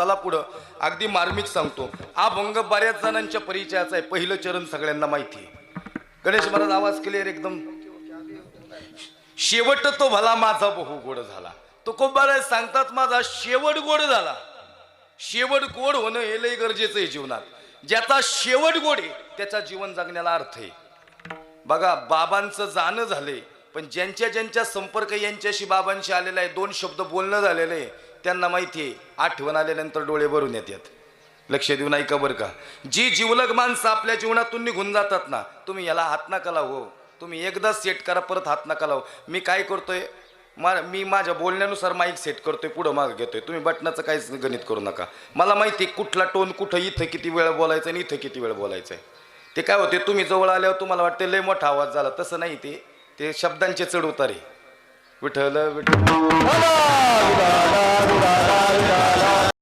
चला पुढं. अगदी मार्मिक सांगतो. हा भंग बऱ्याच जणांच्या परिचयाचा आहे. पहिलं चरण सगळ्यांना माहिती आहे. गणेश महाराज आवाज क्लिअर एकदम? शेवट तो भला माझा बहु गोड झाला. तो खूप बरं सांगतात माझा शेवट गोड झाला. शेवट गोड होणं हे लय गरजेचं आहे जीवनात. ज्याचा शेवट गोड आहे त्याचा जीवन जगण्याला अर्थ आहे. बघा बाबांचं जाणं झालंय पण ज्यांच्या ज्यांच्या संपर्क यांच्याशी बाबांशी आलेला आहे दोन शब्द बोलणं झालेलं आहे त्यांना माहिती आहे आठवण आल्यानंतर डोळे भरून येतात. लक्ष देऊन ऐका बरं का. जी जीवलग माणसं आपल्या जीवनातून निघून जातात ना तुम्ही याला हात नका लावू. तुम्ही एकदा सेट करा परत हात नका लावू. मी काय करतोय मा मी माझ्या बोलण्यानुसार माईक सेट करतोय पुढं माग घेतोय. तुम्ही बटनाचं काहीच गणित करू नका. मला माहिती आहे कुठला टोन कुठं इथं किती वेळ बोलायचं आणि इथं किती वेळ बोलायचं आहे. ते काय होते तुम्ही जवळ आल्यावर तुम्हाला वाटते लय मोठा आवाज झाला. तसं नाही ते. ते शब्दांचे चढ उतारे. विठ्ठल विठल